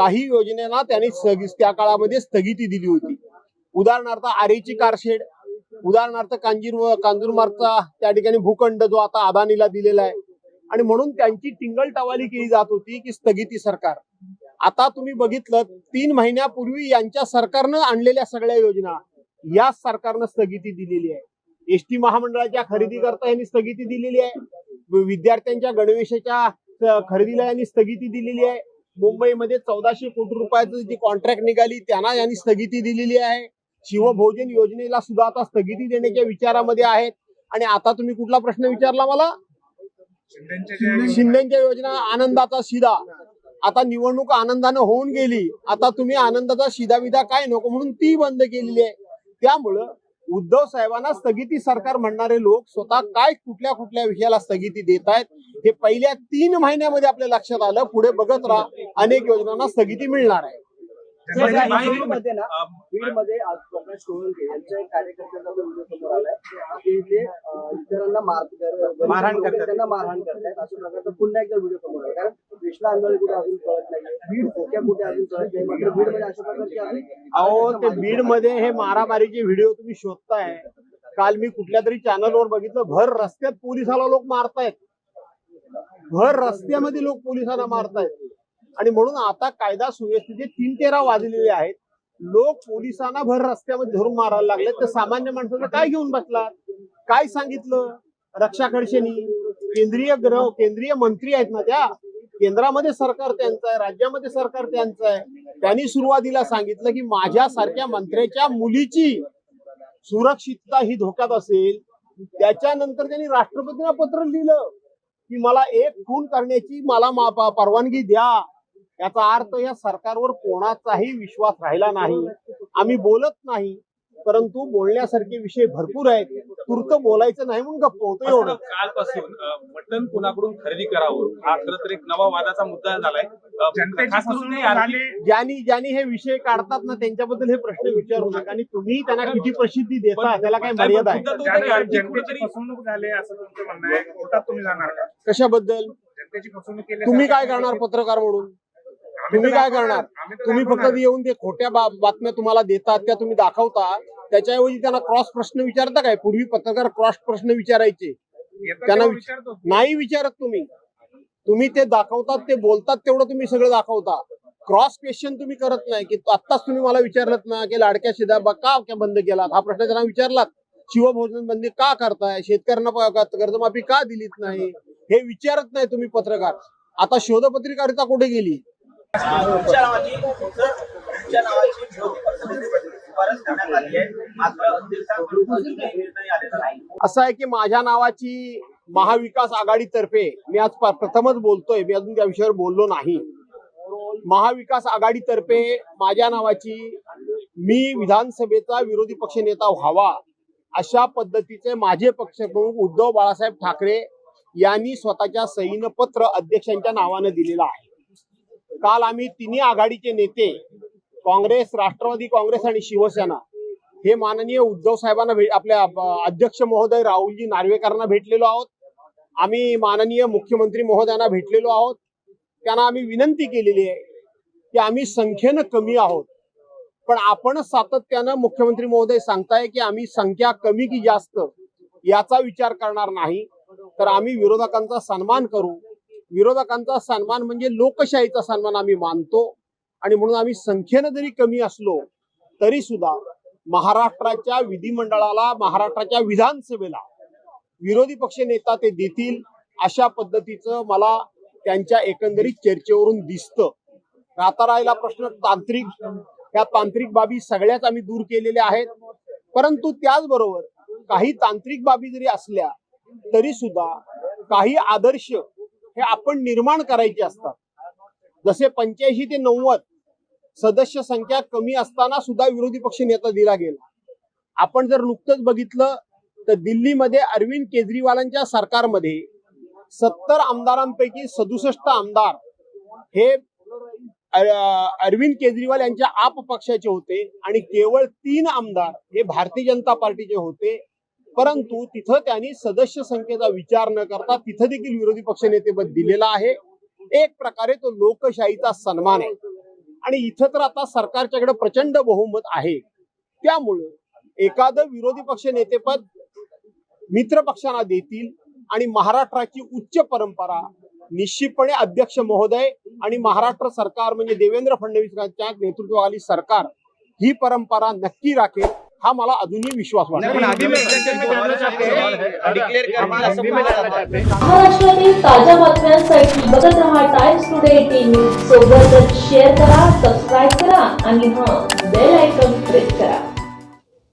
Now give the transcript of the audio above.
काही योजनेला त्यांनी त्या काळामध्ये स्थगिती दिली होती. उदाहरणार्थ आरेची कारशेड उदाहरणार्थ कांजीर कांजूरमार्गचा त्या ठिकाणी भूखंड जो आता अदानीला दिलेला आहे. आणि म्हणून त्यांची टिंगल केली जात होती की स्थगिती सरकार. आता तुम्ही बघितलं तीन महिन्यापूर्वी यांच्या सरकारनं आणलेल्या सगळ्या योजना या सरकारनं स्थगिती दिलेली आहे. एसटी महामंडळाच्या खरेदी करता यांनी स्थगिती दिलेली आहे. विद्यार्थ्यांच्या गणवेशाच्या खरेदीला यांनी स्थगिती दिलेली आहे. मुंबईमध्ये चौदाशे कोटी रुपयाचं जी कॉन्ट्रॅक्ट निघाली त्यांना यांनी स्थगिती दिलेली आहे. शिवभोजन योजनेला सुद्धा आता स्थगिती देण्याच्या विचारामध्ये आहेत. आणि आता तुम्ही कुठला प्रश्न विचारला मला? शिंदेच्या योजना आनंदाचा शिदा. आता निवडणूक आनंदानं होऊन गेली. आता तुम्ही आनंदाचा शिदा विदा काय नको म्हणून ती बंद केलेली आहे. त्यामुळं उद्धव साहेबांना स्थगिती सरकार म्हणणारे लोक स्वतः काय कुठल्या कुठल्या विषयाला स्थगिती देत आहेत हे पहिल्या तीन महिन्यामध्ये आपल्या लक्षात आलं. पुढे बघत राहा. अनेक योजनांना स्थगिती मिळणार आहे. बीडमध्ये ना बीडमध्ये आज प्रकाश कोळंके यांच्या एक कार्यकर्त्यांचा जो व्हिडिओ समोर आलाय की ते इतरांना मारहाण करतात. त्यांना मारहाण करतायत अशा प्रकारचा पुन्हा एकदा व्हिडिओ समोर आला कारण कृष्णा आंदोलन कुठे अजून कळत नाही बीड? धोक्या कुठे अजून कळत नाही मात्र बीडमध्ये अशा प्रकारची अजून अहो ते बीडमध्ये हे मारामारीचे व्हिडिओ तुम्ही शोधताय. काल मी कुठल्या तरी चॅनलवर बघितलं भर रस्त्यात पोलिसाला लोक मारतायत. भर रस्त्यामध्ये लोक पोलिसांना मारतायत. आणि म्हणून आता कायदा सुव्यवस्थेचे तीन तेरा वाजलेले आहेत. लोक पोलिसांना भर रस्त्यामध्ये धरून मारायला लागले तर सामान्य माणसाचं काय घेऊन बसला काय सांगितलं? रक्षा खडसेनी केंद्रीय ग्रह केंद्रीय मंत्री आहेत ना त्या? केंद्रामध्ये सरकार त्यांचं आहे राज्यामध्ये सरकार त्यांचं आहे. त्यांनी सुरुवातीला सांगितलं की माझ्यासारख्या मंत्र्याच्या मुलीची सुरक्षितता ही धोक्यात असेल. त्याच्यानंतर त्यांनी राष्ट्रपतींना पत्र लिहिलं की मला एक खून करण्याची मला परवानगी द्या. याचा अर्थ या सरकारवर कोणाचाही विश्वास राहिला नाही. आम्ही बोलत नाही परंतु बोलण्यासारखे विषय भरपूर आहेत. तूर्त बोलायचं नाही म्हणून गप्प होतो एवढं. कालपासून मटण कुणाकडून खरेदी करावं? हा खरं तर एक नवा वादाचा मुद्दा झालाय. ज्यांनी ज्यांनी हे विषय काढतात ना त्यांच्याबद्दल हे प्रश्न विचारू नका आणि तुम्ही त्यांना किती प्रसिद्धी देता त्याला काय मर्यादा आहे. फसवणूक झाली असं तुमचं म्हणणं आहे. कोर्टात तुम्ही जाणार का? कशाबद्दल? जनतेची फसवणूक केली तुम्ही काय करणार पत्रकार म्हणून? तुम्ही काय करणार? तुम्ही फक्त येऊन ते खोट्या बातम्या तुम्हाला देतात त्या तुम्ही दाखवता. त्याच्याऐवजी त्यांना क्रॉस प्रश्न विचारता काय? पूर्वी पत्रकार क्रॉस प्रश्न विचारायचे. त्यांना नाही विचारत तुम्ही. तुम्ही ते दाखवतात ते बोलतात तेवढं तुम्ही सगळं दाखवता. क्रॉस क्वेश्चन तुम्ही करत नाही की आत्ताच तुम्ही मला विचारलं ना की लाडक्या शिदा का बंद केलात? हा प्रश्न त्यांना विचारलात. शिवभोजन बंदी का करताय? शेतकऱ्यांना कर्जमाफी का दिलीत नाही? हे विचारत नाही तुम्ही पत्रकार. आता शोधपत्रिकारिता कुठे गेली? तुमच्या नावाची तुमच्या नावाची करण्यात आली आहे. मात्र आलेला नाही. असं आहे की माझ्या नावाची महाविकास आघाडीतर्फे मी आज प्रथमच बोलतोय. मी अजून त्या विषयावर बोललो नाही. महाविकास आघाडीतर्फे माझ्या नावाची मी विधानसभेचा विरोधी पक्ष नेता व्हावा अशा पद्धतीचे माझे पक्षप्रमुख उद्धव बाळासाहेब ठाकरे यांनी स्वतःच्या सहीनं पत्र अध्यक्षांच्या नावानं दिलेलं आहे. काल आम्ही तिन्ही आघाडीचे नेते काँग्रेस राष्ट्रवादी काँग्रेस आणि शिवसेना हे माननीय उद्धव साहेबांना भेट आपल्या अध्यक्ष महोदय राहुलजी नार्वेकरांना भेटलेलो आहोत. आम्ही माननीय मुख्यमंत्री महोदयांना भेटलेलो आहोत. त्यांना आम्ही विनंती केलेली आहे की आम्ही संख्येनं कमी आहोत. पण आपण सातत्यानं मुख्यमंत्री महोदय सांगताय की आम्ही संख्या कमी की जास्त याचा विचार करणार नाही. तर आम्ही विरोधकांचा सन्मान करू. विरोधकांचा सन्मान म्हणजे लोकशाहीचा सन्मान आम्ही मानतो. आणि म्हणून आम्ही संख्येनं जरी कमी असलो तरी सुद्धा महाराष्ट्राच्या विधिमंडळाला महाराष्ट्राच्या विधानसभेला विरोधी पक्ष नेता ते देतील अशा पद्धतीचं मला त्यांच्या एकंदरीत चर्चेवरून दिसतं. राहता राहिला प्रश्न तांत्रिक. ह्या तांत्रिक बाबी सगळ्याच आम्ही दूर केलेल्या आहेत. परंतु त्याचबरोबर काही तांत्रिक बाबी जरी असल्या तरी सुद्धा काही आदर्श हे आपण निर्माण करायचे असतात. जसे पंच्याऐंशी ते नव्वद सदस्य संख्या कमी असताना सुद्धा विरोधी पक्ष नेता दिला गेला. आपण जर नुकतंच बघितलं तर दिल्लीमध्ये अरविंद केजरीवालांच्या सरकारमध्ये सत्तर आमदारांपैकी सदुसष्ट आमदार हे अरविंद केजरीवाल यांच्या आप पक्षाचे होते आणि केवळ तीन आमदार हे भारतीय जनता पार्टीचे होते. परंतु तिथं त्यांनी सदस्य संख्येचा विचार न करता तिथं देखील विरोधी पक्ष नेतेपद दिलेला आहे. एक प्रकारे तो लोकशाहीचा सन्मान आहे. आणि इथं तर आता सरकारच्याकडे प्रचंड बहुमत आहे. त्यामुळं एखादं विरोधी पक्ष नेतेपद मित्र पक्षांना देतील आणि महाराष्ट्राची उच्च परंपरा निश्चितपणे अध्यक्ष महोदय आणि महाराष्ट्र सरकार म्हणजे देवेंद्र फडणवीसांच्या नेतृत्वाखाली सरकार ही परंपरा नक्की राखेल. हा मला अजूनही विश्वास वाटतो. महाराष्ट्रातील ताज्या बातम्यांसाठी बघत रहा टाइम्स टुडे टीव्ही सोबतच शेअर करा सबस्क्राईब करा आणि हां बेल आयकॉन प्रेस करा.